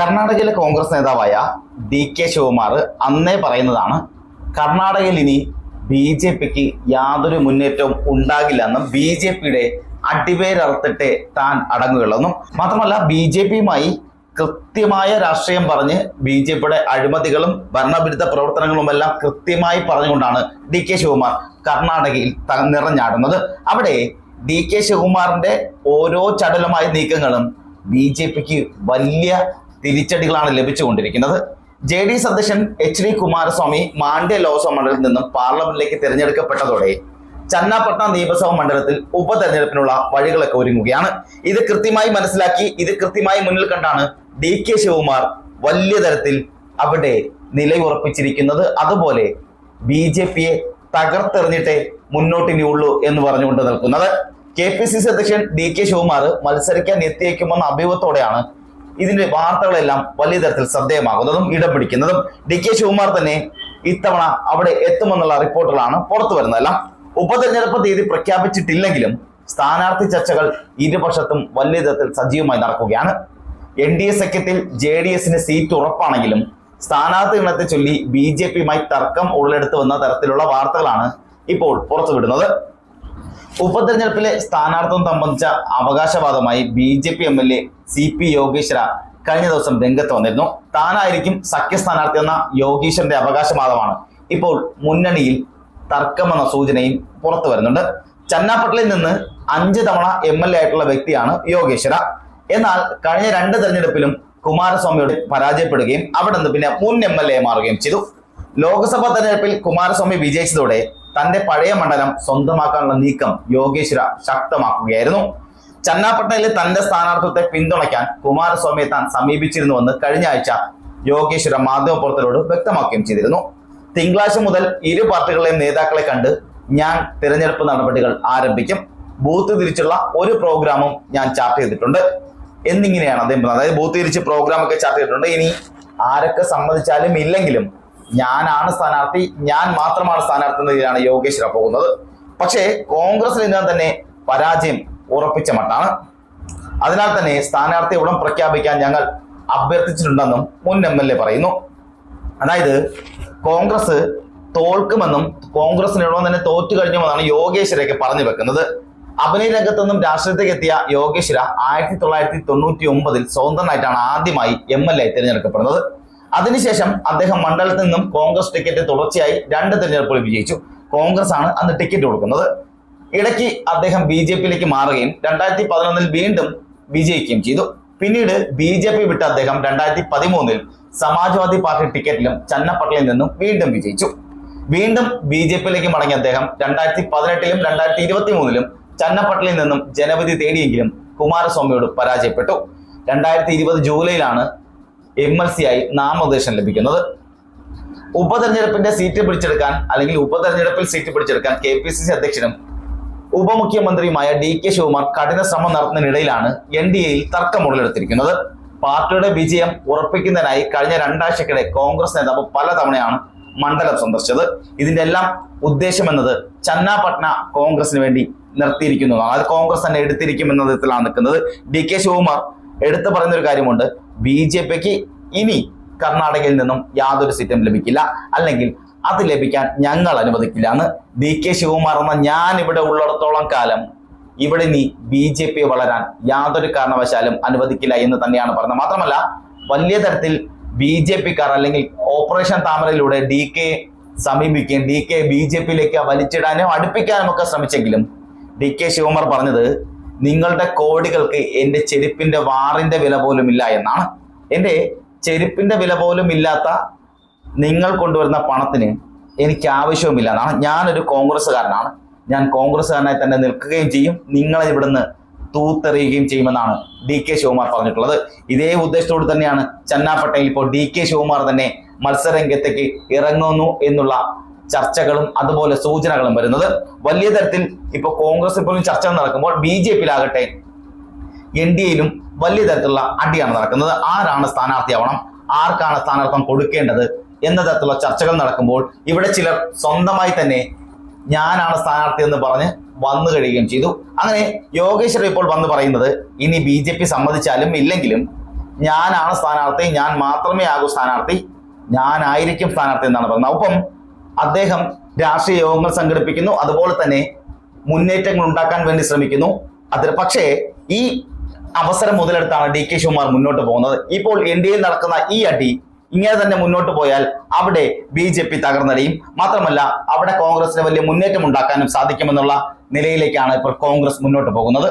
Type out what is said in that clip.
കർണാടകയിലെ കോൺഗ്രസ് നേതാവായ D K Shivakumar അന്നേ പറയുന്നതാണ് കർണാടകയിൽ ഇനി ബി ജെ പിക്ക് യാതൊരു മുന്നേറ്റവും ഉണ്ടാകില്ല എന്നും ബി ജെ പിയുടെ അടിവേരറുത്തിട്ടേ താൻ അടങ്ങുകയുള്ളെന്നും മാത്രമല്ല ബി ജെ പിയുമായി കൃത്യമായ രാഷ്ട്രീയം പറഞ്ഞ് ബി ജെ പിയുടെ അഴിമതികളും ഭരണവിരുദ്ധ പ്രവർത്തനങ്ങളുമെല്ലാം കൃത്യമായി പറഞ്ഞുകൊണ്ടാണ് ഡി കെ ശിവകുമാർ കർണാടകയിൽ നിറഞ്ഞാടുന്നത്. അവിടെ ഡി കെ ശിവകുമാറിന്റെ ഓരോ ചടലമായ നീക്കങ്ങളും ബി ജെ പിക്ക് വലിയ തിരിച്ചടികളാണ് ലഭിച്ചുകൊണ്ടിരിക്കുന്നത്. ജെ ഡി എസ് അധ്യക്ഷൻ എച്ച് ഡി കുമാരസ്വാമി മാണ്ഡ്യ ലോക്സഭ മണ്ഡലത്തിൽ നിന്നും പാർലമെന്റിലേക്ക് തിരഞ്ഞെടുക്കപ്പെട്ടതോടെ ചന്നാപട്ടണ നിയമസഭാ മണ്ഡലത്തിൽ ഉപതെരഞ്ഞെടുപ്പിനുള്ള വഴികളൊക്കെ ഒരുങ്ങുകയാണ്. ഇത് കൃത്യമായി മനസ്സിലാക്കി ഇത് കൃത്യമായി മുന്നിൽ കണ്ടാണ് ഡി കെ ശിവകുമാർ വലിയ തരത്തിൽ അവിടെ നിലയുറപ്പിച്ചിരിക്കുന്നത്. അതുപോലെ ബി ജെ പിയെ തകർത്തെറിഞ്ഞിട്ടേ മുന്നോട്ടിനിയുള്ളൂ എന്ന് പറഞ്ഞുകൊണ്ട് നിൽക്കുന്നത്. കെ പി സി സി അധ്യക്ഷൻ ഡി കെ ശിവകുമാർ മത്സരിക്കാൻ എത്തിയേക്കുമെന്ന അഭിമുഖത്തോടെയാണ് ഇതിന്റെ വാർത്തകളെല്ലാം വലിയ തരത്തിൽ ശ്രദ്ധേയമാകുന്നതും ഇടം പിടിക്കുന്നതും ഡി കെ ശിവകുമാർ തന്നെ ഇത്തവണ അവിടെ എത്തുമെന്നുള്ള റിപ്പോർട്ടുകളാണ് പുറത്തു വരുന്നതെല്ലാം. ഉപതെരഞ്ഞെടുപ്പ് തീയതി പ്രഖ്യാപിച്ചിട്ടില്ലെങ്കിലും സ്ഥാനാർത്ഥി ചർച്ചകൾ ഇരുപക്ഷത്തും വലിയ തരത്തിൽ സജീവമായി നടക്കുകയാണ്. എൻ ഡി എ സഖ്യത്തിൽ ജെ ഡി എസിന് സീറ്റ് ഉറപ്പാണെങ്കിലും സ്ഥാനാർത്ഥി ഇണത്തെ ചൊല്ലി ബി ജെ പിയുമായി തർക്കം ഉടലെടുത്തു വന്ന തരത്തിലുള്ള വാർത്തകളാണ് ഇപ്പോൾ പുറത്തുവിടുന്നത്. ഉപതെരഞ്ഞെടുപ്പിലെ സ്ഥാനാർത്ഥം സംബന്ധിച്ച അവകാശവാദമായി B J P M L A C P Yogeshwara കഴിഞ്ഞ ദിവസം രംഗത്ത് വന്നിരുന്നു. താനായിരിക്കും സഖ്യ സ്ഥാനാർത്ഥി എന്ന യോഗീശ്വരന്റെ അവകാശവാദമാണ്. ഇപ്പോൾ മുന്നണിയിൽ തർക്കമെന്ന സൂചനയും പുറത്തു വരുന്നുണ്ട്. ചന്നാപ്പട്ടലിൽ നിന്ന് അഞ്ച് തവണ എം എൽ എ ആയിട്ടുള്ള വ്യക്തിയാണ് യോഗേശ്വര. എന്നാൽ കഴിഞ്ഞ രണ്ട് തെരഞ്ഞെടുപ്പിലും കുമാരസ്വാമിയോട് പരാജയപ്പെടുകയും അവിടെ നിന്ന് പിന്നെ മുൻ എം എൽ എ മാറുകയും ചെയ്തു. ലോക്സഭാ തെരഞ്ഞെടുപ്പിൽ കുമാരസ്വാമി വിജയിച്ചതോടെ തന്റെ പഴയ മണ്ഡലം സ്വന്തമാക്കാനുള്ള നീക്കം യോഗേശ്വര ശക്തമാക്കുകയായിരുന്നു. ചന്നാപട്ടണയിലെ തന്റെ സ്ഥാനാർത്ഥിത്വത്തെ പിന്തുണയ്ക്കാൻ കുമാരസ്വാമിയെ താൻ സമീപിച്ചിരുന്നുവെന്ന് കഴിഞ്ഞ ആഴ്ച യോഗേശ്വര മാധ്യമപ്രവർത്തകരോട് വ്യക്തമാക്കുകയും ചെയ്തിരുന്നു. തിങ്കളാഴ്ച മുതൽ ഇരു പാർട്ടികളെയും നേതാക്കളെ കണ്ട് ഞാൻ തിരഞ്ഞെടുപ്പ് നടപടികൾ ആരംഭിക്കും. ബൂത്ത് തിരിച്ചുള്ള ഒരു പ്രോഗ്രാമും ഞാൻ ചാർട്ട് ചെയ്തിട്ടുണ്ട്. എന്നിങ്ങനെയാണ് അദ്ദേഹം അതായത് ബൂത്ത് തിരിച്ച് പ്രോഗ്രാം ഒക്കെ ചാർട്ട് ചെയ്തിട്ടുണ്ട്. ഇനി ആരൊക്കെ സമ്മതിച്ചാലും ഇല്ലെങ്കിലും ഞാനാണ് സ്ഥാനാർത്ഥി ഞാൻ മാത്രമാണ് സ്ഥാനാർത്ഥി എന്നതിലാണ് യോഗേശ്വര പോകുന്നത്. പക്ഷേ കോൺഗ്രസിൽ ഇതിനകം തന്നെ പരാജയം ഉറപ്പിച്ച മട്ടാണ്. അതിനാൽ തന്നെ സ്ഥാനാർത്ഥി ഉടൻ പ്രഖ്യാപിക്കാൻ ഞങ്ങൾ അഭ്യർത്ഥിച്ചിട്ടുണ്ടെന്നും മുൻ എം എൽ എ പറയുന്നു. അതായത് കോൺഗ്രസ് തോൽക്കുമെന്നും കോൺഗ്രസിനോടൊപ്പം തന്നെ തോറ്റു കഴിഞ്ഞുമെന്നാണ് യോഗേശ്വരയൊക്കെ പറഞ്ഞു വെക്കുന്നത്. അഭിനയ രംഗത്തു നിന്നും രാഷ്ട്രീയത്തേക്ക് എത്തിയ യോഗേശ്വര ആയിരത്തി തൊള്ളായിരത്തി തൊണ്ണൂറ്റി ഒമ്പതിൽ സ്വതന്ത്രനായിട്ടാണ് ആദ്യമായി എം എൽ എ തിരഞ്ഞെടുക്കപ്പെടുന്നത്. അതിനുശേഷം അദ്ദേഹം മണ്ഡലത്തിൽ നിന്നും കോൺഗ്രസ് ടിക്കറ്റ് തുടർച്ചയായി രണ്ട് തിരഞ്ഞെടുപ്പുകൾ വിജയിച്ചു. കോൺഗ്രസ് ആണ് അന്ന് ടിക്കറ്റ് കൊടുക്കുന്നത്. ഇടയ്ക്ക് അദ്ദേഹം ബി ജെ പിയിലേക്ക് മാറുകയും രണ്ടായിരത്തി പതിനൊന്നിൽ വീണ്ടും വിജയിക്കുകയും ചെയ്തു. പിന്നീട് ബി ജെ പി വിട്ട അദ്ദേഹം രണ്ടായിരത്തി പതിമൂന്നിൽ സമാജ്വാദി പാർട്ടി ടിക്കറ്റിലും ചന്നപ്പട്ടലിൽ നിന്നും വീണ്ടും വിജയിച്ചു. വീണ്ടും ബി ജെ പിയിലേക്ക് മടങ്ങിയ അദ്ദേഹം രണ്ടായിരത്തി പതിനെട്ടിലും രണ്ടായിരത്തി ഇരുപത്തി മൂന്നിലും ചന്നപ്പട്ടലിൽ നിന്നും ജനവിധി തേടിയെങ്കിലും കുമാരസ്വാമിയോട് പരാജയപ്പെട്ടു. രണ്ടായിരത്തി ഇരുപത് ജൂലൈയിലാണ് എം എൽ സി ആയി നാമനിർദ്ദേശം ലഭിക്കുന്നത്. ഉപതെരഞ്ഞെടുപ്പിന്റെ സീറ്റ് പിടിച്ചെടുക്കാൻ അല്ലെങ്കിൽ ഉപതെരഞ്ഞെടുപ്പിൽ സീറ്റ് പിടിച്ചെടുക്കാൻ കെ പി സി സി അധ്യക്ഷനും ഉപമുഖ്യമന്ത്രിയുമായ ഡി കെ ശിവകുമാർ കഠിന ശ്രമം നടത്തുന്നതിനിടയിലാണ് എൻ ഡി എയിൽ തർക്കം ഉടലെടുത്തിരിക്കുന്നത് പാർട്ടിയുടെ വിജയം ഉറപ്പിക്കുന്നതിനായി കഴിഞ്ഞ രണ്ടാഴ്ചക്കിടെ കോൺഗ്രസ് നേതാവ് പലതവണയാണ് മണ്ഡലം സന്ദർശിച്ചത്. ഇതിന്റെ എല്ലാം ഉദ്ദേശം എന്നത് ചന്നാപട്ന കോൺഗ്രസിന് വേണ്ടി നിർത്തിയിരിക്കുന്നതാണ്. അത് കോൺഗ്രസ് തന്നെ എടുത്തിരിക്കും എന്ന നിൽക്കുന്നത്. ഡി കെ ശിവകുമാർ എടുത്തു പറയുന്ന ഒരു കാര്യമുണ്ട്. ബി ജെ പിക്ക് ഇനി കർണാടകയിൽ നിന്നും യാതൊരു സീറ്റും ലഭിക്കില്ല. അല്ലെങ്കിൽ അത് ലഭിക്കാൻ ഞങ്ങൾ അനുവദിക്കില്ല എന്ന് ഡി കെ ശിവകുമാർ എന്ന ഞാൻ ഇവിടെ ഉള്ളിടത്തോളം കാലം ഇവിടെ നീ ബി ജെ പി വളരാൻ യാതൊരു കാരണവശാലും അനുവദിക്കില്ല എന്ന് തന്നെയാണ് പറഞ്ഞത്. മാത്രമല്ല വലിയ തരത്തിൽ ബി ജെ പിക്കാർ അല്ലെങ്കിൽ ഓപ്പറേഷൻ താമരയിലൂടെ ഡി കെ സമീപിക്കുകയും ഡി കെ ബി ജെ പിയിലേക്ക് വലിച്ചിടാനും അടുപ്പിക്കാനും ഒക്കെ ശ്രമിച്ചെങ്കിലും ഡി കെ ശിവകുമാർ പറഞ്ഞത് നിങ്ങളുടെ കോടികൾക്ക് എന്റെ ചെരുപ്പിന്റെ വാറിന്റെ വില പോലും ഇല്ല എന്നാണ്. എന്റെ ചെരുപ്പിന്റെ വില പോലും ഇല്ലാത്ത നിങ്ങൾ കൊണ്ടുവരുന്ന പണത്തിന് എനിക്ക് ആവശ്യവുമില്ല എന്നാണ്. ഞാനൊരു കോൺഗ്രസ്സുകാരനാണ്. ഞാൻ കോൺഗ്രസ്സുകാരനായി തന്നെ നിൽക്കുകയും ചെയ്യും. നിങ്ങളെ ഇവിടുന്ന് തൂത്തെറിയുകയും ചെയ്യുമെന്നാണ് ഡി കെ ശിവകുമാർ പറഞ്ഞിട്ടുള്ളത്. ഇതേ ഉദ്ദേശത്തോട് തന്നെയാണ് ചന്നാപ്പട്ടയിൽ ഇപ്പോൾ ഡി കെ ശിവകുമാർ തന്നെ മത്സരരംഗത്തേക്ക് ഇറങ്ങുന്നു എന്നുള്ള ചർച്ചകളും അതുപോലെ സൂചനകളും വരുന്നത്. വലിയ തരത്തിൽ ഇപ്പോൾ കോൺഗ്രസ് പോലും ചർച്ച നടക്കുമ്പോൾ ബി ജെ പിയിലാകട്ടെ എൻ ഡി എയിലും വലിയ തരത്തിലുള്ള അടിയാണ് നടക്കുന്നത്. ആരാണ് സ്ഥാനാർത്ഥിയാവണം? ആർക്കാണ് സ്ഥാനാർത്ഥം കൊടുക്കേണ്ടത്? എന്ന തരത്തിലുള്ള ചർച്ചകൾ നടക്കുമ്പോൾ ഇവിടെ ചിലർ സ്വന്തമായി തന്നെ ഞാനാണ് സ്ഥാനാർത്ഥി എന്ന് പറഞ്ഞ് വന്നു കഴിയുകയും ചെയ്തു. അങ്ങനെ യോഗേശ്വർ ഇപ്പോൾ വന്ന് പറയുന്നത് ഇനി ബി ജെ പി സമ്മതിച്ചാലും ഇല്ലെങ്കിലും ഞാനാണ് സ്ഥാനാർത്ഥി ഞാൻ മാത്രമേ ആകൂ സ്ഥാനാർത്ഥി ഞാനായിരിക്കും സ്ഥാനാർത്ഥി എന്നാണ് പറയുന്നത്. ഒപ്പം അദ്ദേഹം രാഷ്ട്രീയ യോഗങ്ങൾ സംഘടിപ്പിക്കുന്നു. അതുപോലെ തന്നെ മുന്നേറ്റങ്ങൾ ഉണ്ടാക്കാൻ വേണ്ടി ശ്രമിക്കുന്നു. അതിൽ പക്ഷേ ഈ അവസരം മുതലെടുത്താണ് ഡി കെ ശിവകുമാർ മുന്നോട്ട് പോകുന്നത്. ഇപ്പോൾ എൻ ഡി എയിൽ നടക്കുന്ന ഈ അടി ഇങ്ങനെ തന്നെ മുന്നോട്ട് പോയാൽ അവിടെ ബി ജെ പി തകർന്നടിയും. മാത്രമല്ല അവിടെ കോൺഗ്രസിന് വലിയ മുന്നേറ്റം ഉണ്ടാക്കാനും സാധിക്കുമെന്നുള്ള നിലയിലേക്കാണ് ഇപ്പോൾ കോൺഗ്രസ് മുന്നോട്ട് പോകുന്നത്.